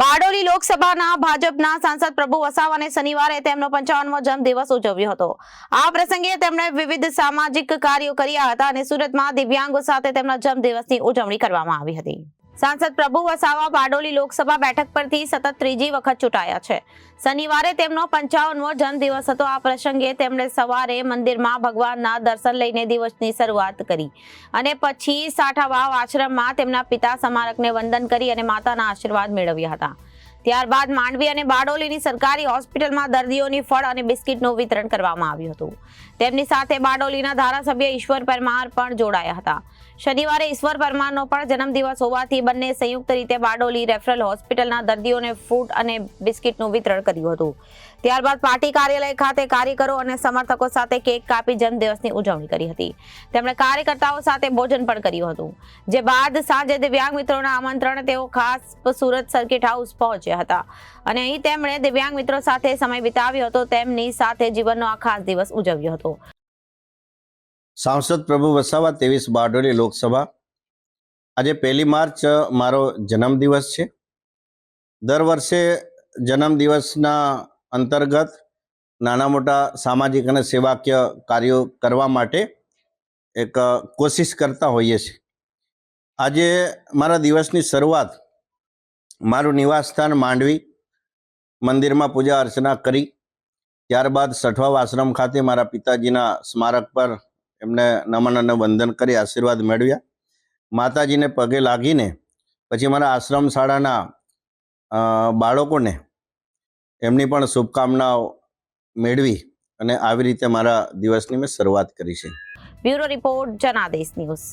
બારડોલી લોકસભાના ભાજપના સાંસદ પ્રભુ વસાવાને શનિવારે તેમનો પંચાવનમો જન્મદિવસ ઉજવ્યો હતો. આ પ્રસંગે તેમણે વિવિધ સામાજિક કાર્યો કર્યા હતા અને સુરતમાં દિવ્યાંગો સાથે તેમના જન્મદિવસની ઉજવણી કરવામાં આવી હતી. સાંસદ પ્રભુ વસાવા બારડોલી લોકસભા બેઠક પરથી સતત ત્રીજી વખત ચૂંટાયા છે. શનિવારે તેમનો પંચાવનમો જન્મદિવસ હતો. આ પ્રસંગે તેમણે સવારે મંદિરમાં ભગવાનના દર્શન લઈને દિવસની શરૂઆત કરી અને પછી સાઠાવાવ આશ્રમમાં તેમના પિતા સ્મારકને વંદન કરી અને માતાના આશીર્વાદ મેળવ્યા હતા. ત્યારબાદ માંડવી અને બારડોલીની સરકારી હોસ્પિટલમાં દર્દીઓની ફળ અને બિસ્કિટનું વિતરણ કરવામાં આવ્યું હતું. તેમની સાથે બારડોલીના ધારાસભ્ય ઈશ્વર પરમાર પણ જોડાયા હતા. શનિવારે ઈશ્વર પરમારનો પણ જન્મદિવસ હોવાથી બંને સંયુક્ત રીતે બારડોલી રેફરલ હોસ્પિટલના દર્દીઓને ફૂડ અને બિસ્કિટનું વિતરણ કર્યું હતું. ત્યારબાદ પાર્ટી કાર્યાલય ખાતે કાર્યકરો અને સમર્થકો સાથે કેક કાપી જન્મદિવસની ઉજવણી કરી હતી. તેમણે કાર્યકર્તાઓ સાથે ભોજન પણ કર્યું હતું. જે બાદ સાંજે દિવ્યાંગ મિત્રોના આમંત્રણે તેઓ ખાસ સુરત સર્કિટ હાઉસ પહોંચ્યા હતા. અને અહીં તેમણે દિવ્યાંગ મિત્રો સાથે સમય વિતાવ્યો હતો, તેમની સાથે જીવનનો આ ખાસ દિવસ ઉજવ્યો હતો. સાંસદ પ્રભુ વસાવા, ત્રેવીસ બારડોલી લોકસભા. આજે પહેલી માર્ચ મારો જન્મદિવસ છે. દર વર્ષે જન્મદિવસના અંતર્ગત નાના મોટા સામાજિક અને સેવાકીય કાર્યો કરવા માટે એક કોશિશ કરતા હોઈએ છીએ. આજે મારા દિવસની શરૂઆત મારું નિવાસસ્થાન માંડવી. મંદિરમાં પૂજા અર્ચના કરી. ત્યારબાદ સઠવાવ આશ્રમ ખાતે મારા પિતાજીના સ્મારક પર એમને નમન અને વંદન કરી આશીર્વાદ મેળવ્યા. માતાજીને પગે લાગીને પછી મારા આશ્રમ શાળાના બાળકોને એમની પણ શુભકામનાઓ મેળવી અને આવી રીતે મારા દિવસની મેં શરૂઆત કરી છે. Bureau report Janadesh news.